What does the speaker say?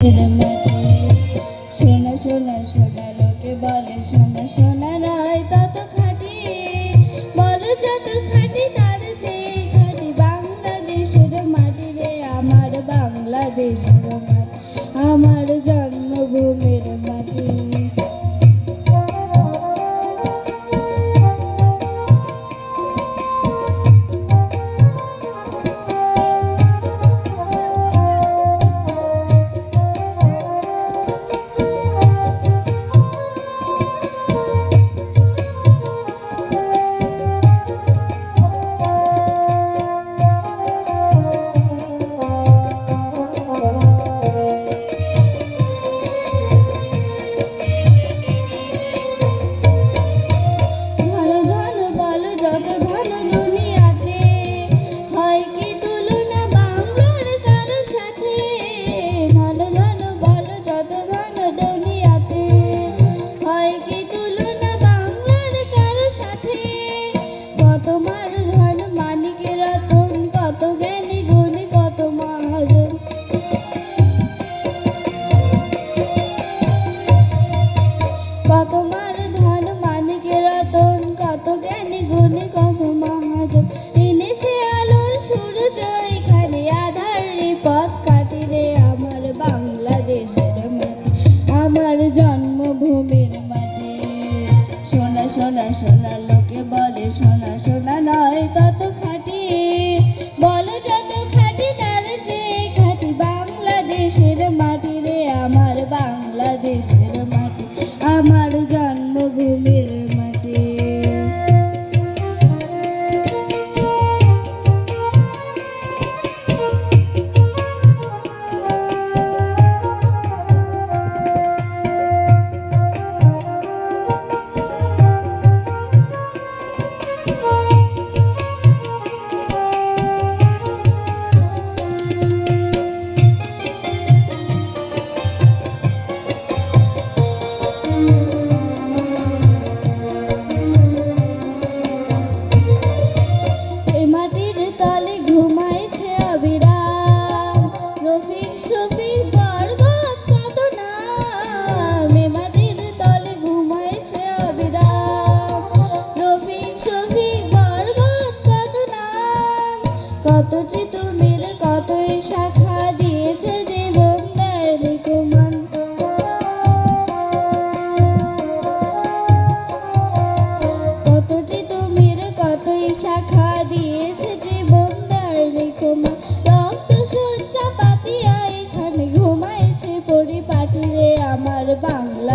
সোনা সোনা সোনা লোকে বলে সোনা সোনা নয় তত খাটি। বলো যত খাটি তার যে খাটি বাংলাদেশের মাটি আমার বাংলাদেশের তোমার সোনা সোনা লোকে বলে সোনা সোনা নয় তত খাটি। বলো যত খাটি তার যে খাটি বাংলাদেশের মাটি রে, আমার বাংলাদেশের মাটি, আমার Sophie.